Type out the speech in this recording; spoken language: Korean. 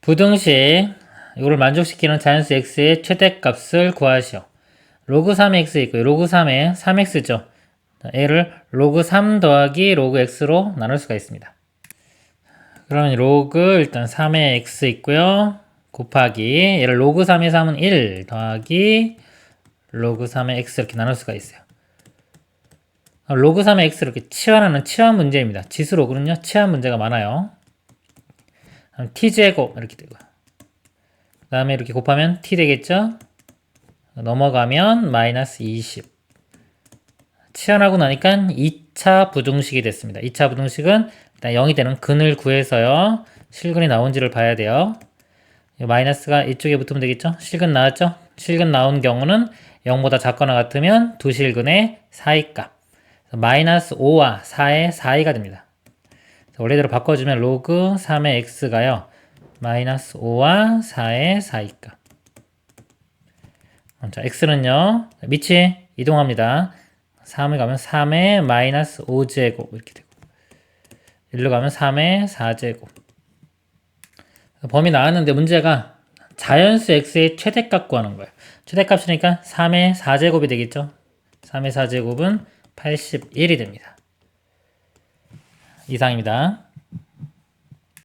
부등식 이걸 만족시키는 자연수 x의 최대값을 구하시오. 로그 3x 있고요. 로그 3에 3x죠. 얘를 로그 3 더하기 로그 x로 나눌 수가 있습니다. 그러면 로그 일단 3의 x 있고요. 곱하기 얘를 로그 3의 3은 1 더하기 로그 3의 x 이렇게 나눌 수가 있어요. 로그 3의 x 이렇게 치환하는 치환 문제입니다. 지수 로그는요 치환 문제가 많아요. T제곱 이렇게 되고 그 다음에 이렇게 곱하면 t 되겠죠? 넘어가면 마이너스 20 치환하고 나니까 2차 부등식이 됐습니다. 2차 부등식은 일단 0이 되는 근을 구해서요. 실근이 나온지를 봐야 돼요. 이 마이너스가 이쪽에 붙으면 되겠죠? 실근 나왔죠? 실근 나온 경우는 0보다 작거나 같으면 두 실근의 사이값 마이너스 5와 4의 사이가 됩니다. 원래대로 바꿔주면 로그 3의 x가요. 마이너스 5와 4의 사이값. 자, x는요. 밑이 이동합니다. 3에 가면 3의 마이너스 5제곱 이렇게 되고 1로 가면 3의 4제곱 범위 나왔는데 문제가 자연수 x의 최대값 구하는 거예요. 최대값이니까 3의 4제곱이 되겠죠. 3의 4제곱은 81이 됩니다. 이상입니다.